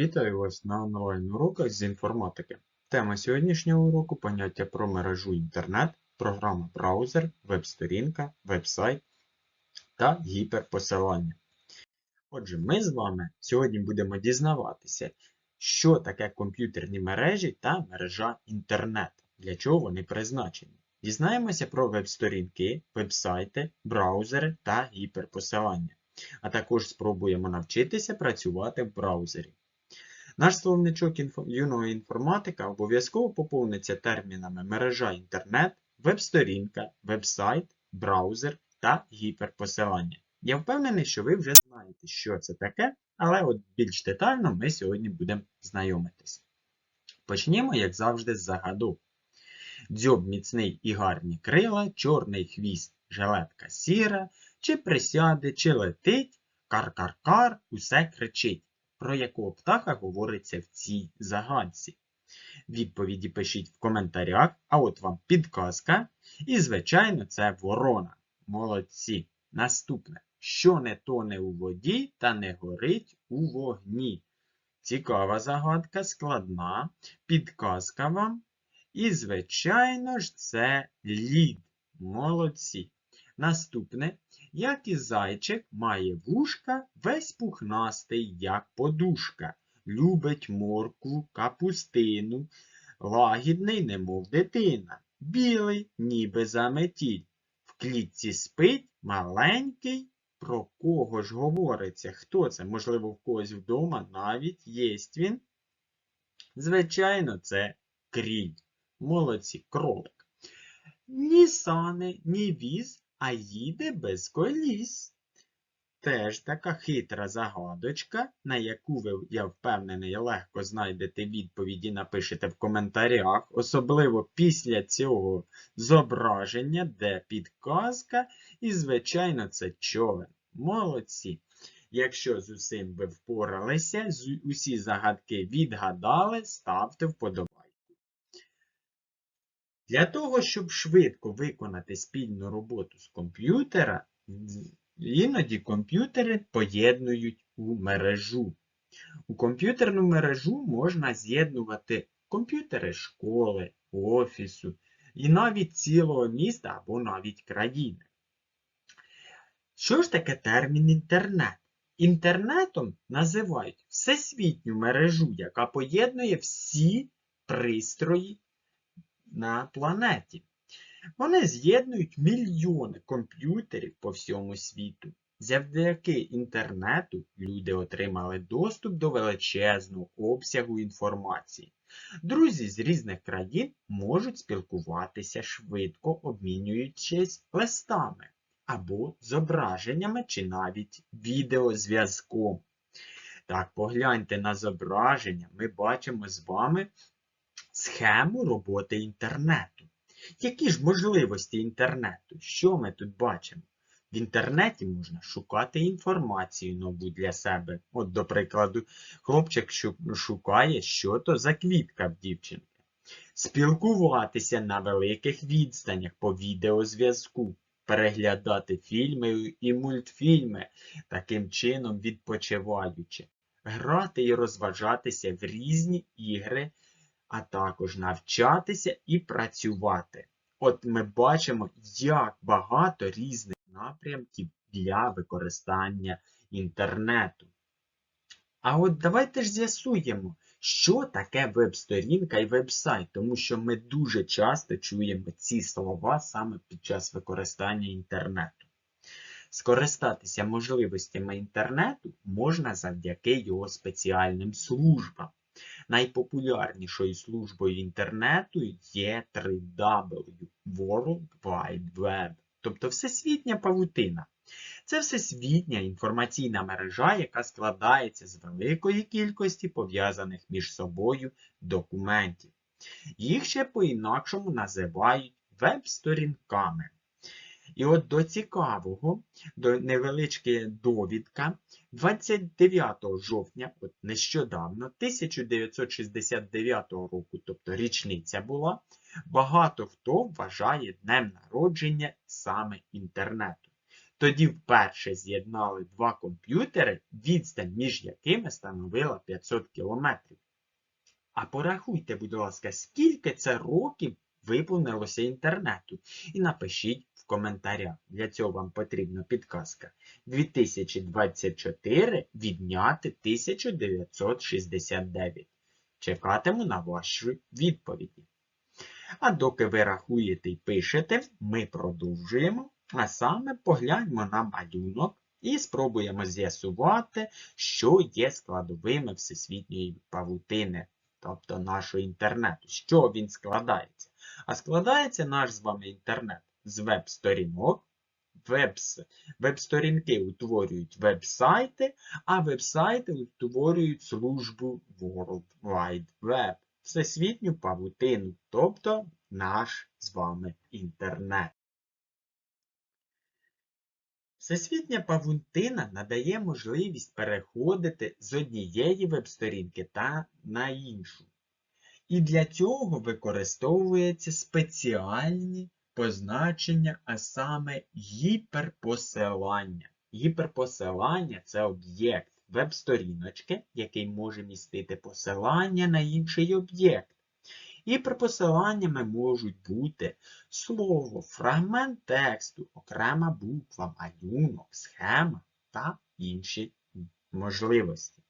Вітаю вас на онлайн-уроках з інформатики. Тема сьогоднішнього уроку поняття про мережу інтернет, програма браузер, веб-сторінка, веб-сайт та гіперпосилання. Отже, ми з вами сьогодні будемо дізнаватися, що таке комп'ютерні мережі та мережа інтернет, для чого вони призначені. Дізнаємося про веб-сторінки, веб-сайти, браузери та гіперпосилання. А також спробуємо навчитися працювати в браузері. Наш словничок юного інформатика обов'язково поповниться термінами мережа інтернет, веб-сторінка, веб-сайт, браузер та гіперпосилання. Я впевнений, що ви вже знаєте, що це таке, але от більш детально ми сьогодні будемо знайомитись. Почнімо, як завжди, з загадок. Дзьоб міцний і гарні крила, чорний хвіст, жилетка сіра, чи присяде, чи летить, кар-кар-кар, усе кричить. Про якого птаха говориться в цій загадці? Відповіді пишіть в коментарях, а от вам підказка. І, звичайно, це ворона. Молодці. Наступне. Що не тоне у воді та не горить у вогні? Цікава загадка, складна, підказка вам. І, звичайно ж, це лід. Молодці. Наступне, як і зайчик, має вушка, весь пухнастий, як подушка. Любить моркву, капустину, лагідний, немов дитина. Білий, ніби заметіль. В клітці спить маленький. Про кого ж говориться? Хто це? Можливо, в когось вдома навіть єсть він. Звичайно, це кріль. Молодці, кролик. Ні сани, ні віз, а їде без коліс. Теж така хитра загадочка, на яку ви, я впевнений, легко знайдете відповіді, напишете в коментарях, особливо після цього зображення, де підказка, і, звичайно, це човен. Молодці! Якщо з усім ви впоралися, усі загадки відгадали, ставте вподобайку. Для того, щоб швидко виконати спільну роботу з комп'ютера, іноді комп'ютери поєднують у мережу. У комп'ютерну мережу можна з'єднувати комп'ютери школи, офісу і навіть цілого міста або навіть країни. Що ж таке термін інтернет? Інтернетом називають всесвітню мережу, яка поєднує всі пристрої на планеті. Вони з'єднують мільйони комп'ютерів по всьому світу. Завдяки інтернету люди отримали доступ до величезного обсягу інформації. Друзі з різних країн можуть спілкуватися швидко, обмінюючись листами або зображеннями чи навіть відеозв'язком. Так, погляньте на зображення, ми бачимо з вами схему роботи інтернету. Які ж можливості інтернету? Що ми тут бачимо? В інтернеті можна шукати інформацію нову для себе. От, до прикладу, хлопчик шукає, що то за квітка в дівчинки. Спілкуватися на великих відстанях по відеозв'язку, переглядати фільми і мультфільми, таким чином відпочиваючи, грати і розважатися в різні ігри а також навчатися і працювати. От ми бачимо, як багато різних напрямків для використання інтернету. А от давайте ж з'ясуємо, що таке веб-сторінка і веб-сайт, тому що ми дуже часто чуємо ці слова саме під час використання інтернету. Скористатися можливостями інтернету можна завдяки його спеціальним службам. Найпопулярнішою службою інтернету є 3W World Wide Web, тобто всесвітня павутина. Це всесвітня інформаційна мережа, яка складається з великої кількості пов'язаних між собою документів. Їх ще по-інакшому називають веб-сторінками. І от до цікавого, до невелички довідка, 29 жовтня, от нещодавно, 1969 року, тобто річниця була, багато хто вважає днем народження саме інтернету. Тоді вперше з'єднали два комп'ютери, відстань між якими становила 500 кілометрів. А порахуйте, будь ласка, скільки це років виповнилося інтернету. І напишіть в коментарях. Для цього вам потрібна підказка. 2024 відняти 1969. Чекатиму на ваші відповіді. А доки ви рахуєте і пишете, ми продовжуємо. А саме погляньмо на малюнок і спробуємо з'ясувати, що є складовими всесвітньої павутини, тобто нашого інтернету. Чого він складається? А складається наш з вами інтернет з веб-сторінок. Веб- Веб-сторінки утворюють веб-сайти, а веб-сайти утворюють службу World Wide Web, всесвітню павутину, тобто наш з вами інтернет. Всесвітня павутина надає можливість переходити з однієї веб-сторінки та на іншу. І для цього використовуються спеціальні позначення, а саме гіперпосилання. Гіперпосилання це об'єкт веб-сторіночки, який може містити посилання на інший об'єкт. Гіперпосиланнями можуть бути слово, фрагмент тексту, окрема буква, малюнок, схема та інші можливості.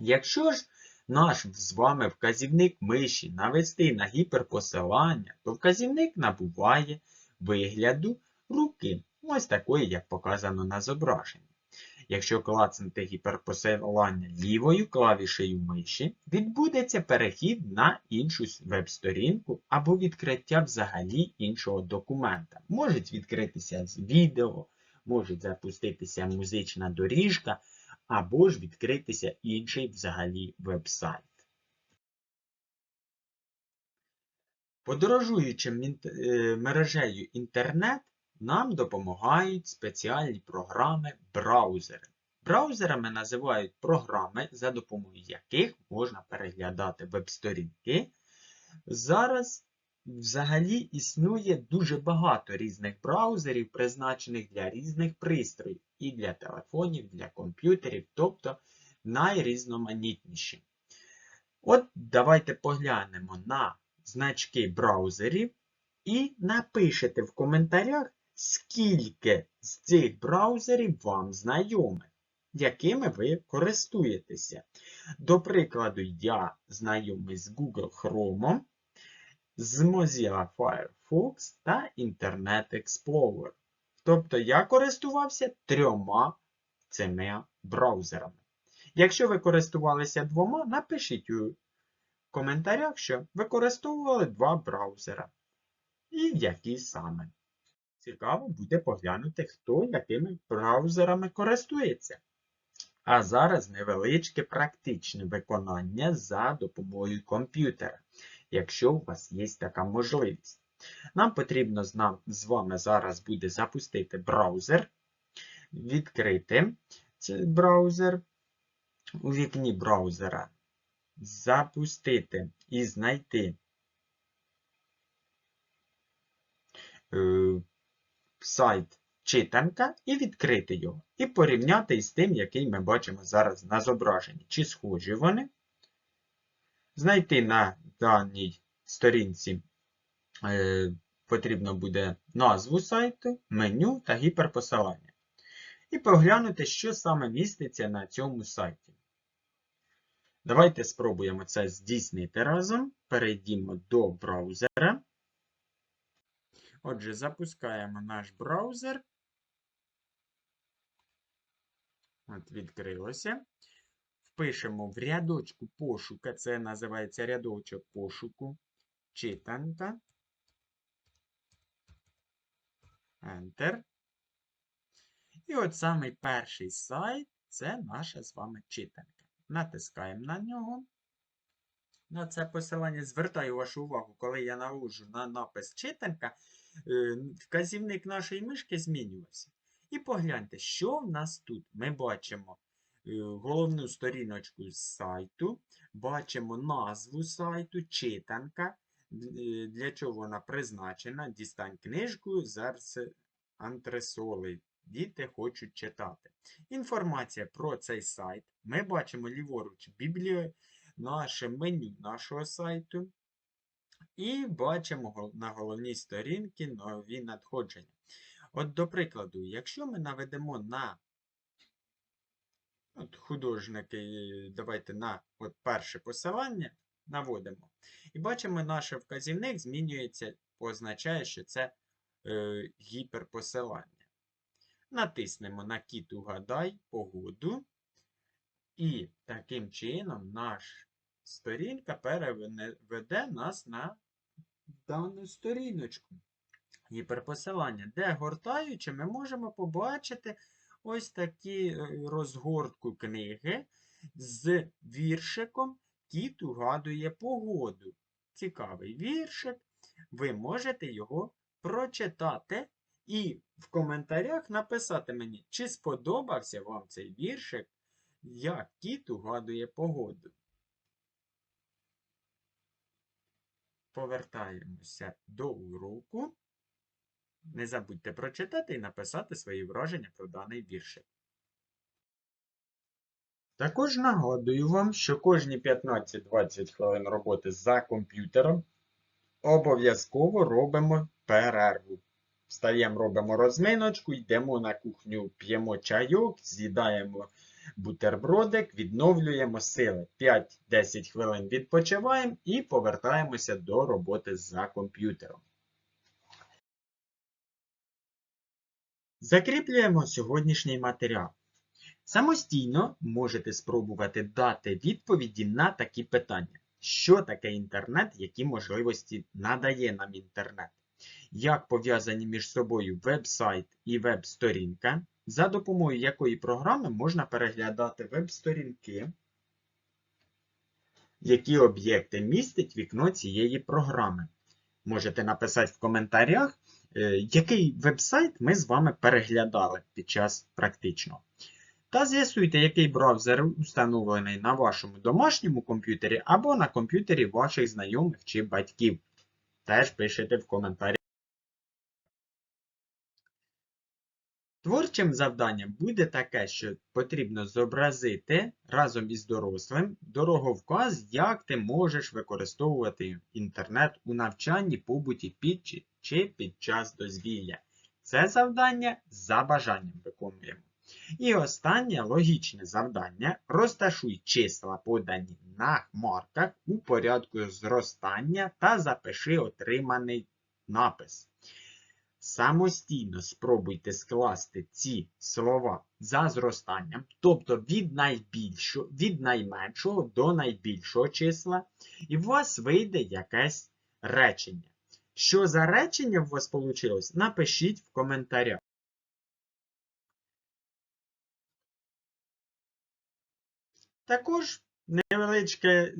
Якщо ж наш з вами вказівник миші навести на гіперпосилання, то вказівник набуває вигляду руки, ось такої, як показано на зображенні. Якщо клацнути гіперпосилання лівою клавішею миші, відбудеться перехід на іншу веб-сторінку або відкриття взагалі іншого документа. Можуть відкритися відео, може запуститися музична доріжка, або ж відкритися інший взагалі веб-сайт. Подорожуючи е, мережею інтернет, нам допомагають спеціальні програми браузери. Браузерами називають програми, за допомогою яких можна переглядати веб-сторінки. Зараз взагалі існує дуже багато різних браузерів, призначених для різних пристроїв, і для телефонів, для комп'ютерів, тобто найрізноманітніші. От давайте поглянемо на значки браузерів і напишете в коментарях, скільки з цих браузерів вам знайомих, якими ви користуєтеся. До прикладу, я знайомий з Google Chrome, з Mozilla Firefox та Internet Explorer. Тобто я користувався трьома цими браузерами. Якщо ви користувалися двома, напишіть у коментарях, що використовували два браузера. І які саме. Цікаво буде поглянути, хто якими браузерами користується. А зараз невеличке практичне виконання за допомогою комп'ютера, якщо у вас є така можливість. Нам потрібно з, з вами зараз буде запустити браузер, відкрити цей браузер у вікні браузера, запустити і знайти е, сайт читанка і відкрити його. І порівняти із тим, який ми бачимо зараз на зображенні. Чи схожі вони. Знайти на даній сторінці е, потрібно буде назву сайту, меню та гіперпосилання. І поглянути, що саме міститься на цьому сайті. Давайте спробуємо це здійснити разом. Перейдімо до браузера. Отже, запускаємо наш браузер. От відкрилося. Впишемо в рядочку пошука, це називається рядочок пошуку. Читанка. Enter. І от самий перший сайт це наша з вами читанка. Натискаємо на нього. На це посилання звертаю вашу увагу, коли я навожу на напис читанка, е, вказівник нашої мишки змінювався. І погляньте, що в нас тут. Ми бачимо головну сторіночку сайту, бачимо назву сайту, читанка, е, для чого вона призначена. Дістань книжку з антресолей. Діти хочуть читати. Інформація про цей сайт. Ми бачимо ліворуч бібліо... наше меню нашого сайту. І бачимо на головній сторінці нові надходження. От, до прикладу, якщо ми наведемо на от художники, давайте на от перше посилання наводимо. І бачимо, наш вказівник змінюється, означає, що це е, гіперпосилання. Натиснемо на кіт угадай погоду. І таким чином наш сторінка переведе нас на дану сторіночку. Гіперпосилання, де гортаючи, ми можемо побачити ось такі е, розгортку книги з віршиком Кіт угадує погоду. Цікавий віршик. Ви можете його прочитати і в коментарях написати мені, чи сподобався вам цей віршик, як кіт угадує погоду. Повертаємося до уроку. Не забудьте прочитати і написати свої враження про даний віршик. Також нагадую вам, що кожні 15-20 хвилин роботи за комп'ютером обов'язково робимо перерву. Встаємо, робимо розминочку, йдемо на кухню, п'ємо чайок, з'їдаємо бутербродик, відновлюємо сили. 5-10 хвилин відпочиваємо і повертаємося до роботи за комп'ютером. Закріплюємо сьогоднішній матеріал. Самостійно можете спробувати дати відповіді на такі питання. Що таке інтернет, які можливості надає нам інтернет? Як пов'язані між собою веб-сайт і веб-сторінка, за допомогою якої програми можна переглядати веб-сторінки, які об'єкти містить вікно цієї програми. Можете написати в коментарях, який веб-сайт ми з вами переглядали під час практичного. Та з'ясуйте, який браузер установлений на вашому домашньому комп'ютері або на комп'ютері ваших знайомих чи батьків. Теж пишете в коментарі. Творчим завданням буде таке, що потрібно зобразити разом із дорослим дороговказ, як ти можеш використовувати інтернет у навчанні, побуті під чи- під час дозвілля. Це завдання за бажанням виконуємо. І останнє логічне завдання. Розташуй числа, подані на хмарках у порядку зростання та запиши отриманий напис. Самостійно спробуйте скласти ці слова за зростанням, тобто від від найменшого до найбільшого числа, і у вас вийде якесь речення. Що за речення у вас вийшло, напишіть в коментарях. Також невеличке е,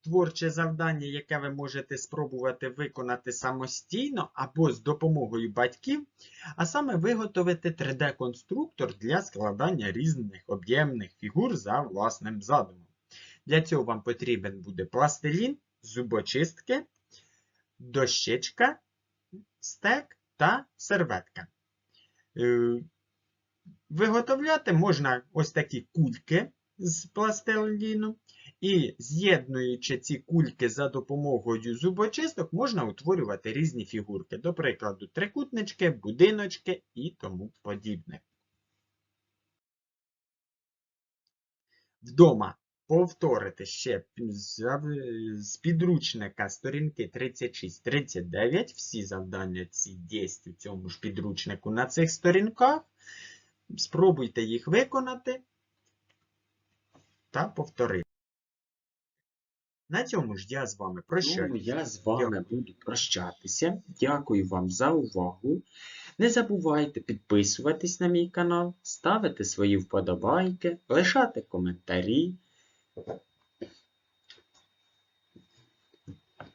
творче завдання, яке ви можете спробувати виконати самостійно або з допомогою батьків, а саме виготовити 3D-конструктор для складання різних об'ємних фігур за власним задумом. Для цього вам потрібен буде пластилін, зубочистки, дощечка, стек та серветка. Е, Виготовляти можна ось такі кульки з пластиліну. І з'єднуючи ці кульки за допомогою зубочисток, можна утворювати різні фігурки, до прикладу, трикутнички, будиночки і тому подібне. Вдома повторити ще з підручника сторінки 36-39. Всі завдання ці у цьому ж підручнику на цих сторінках. Спробуйте їх виконати та повторити. На цьому ж я з вами прощаюся. Ну, я з вами Дякую. буду прощатися. Дякую вам за увагу. Не забувайте підписуватись на мій канал, ставити свої вподобайки, лишати коментарі.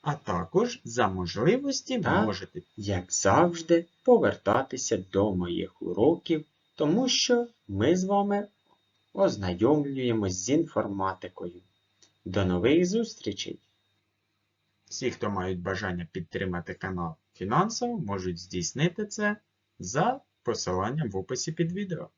А також за можливості ви можете як завжди, повертатися до моїх уроків, тому що ми з вами ознайомлюємось з інформатикою. До нових зустрічей! всі, хто мають бажання підтримати канал фінансово, можуть здійснити це за посиланням в описі під відео.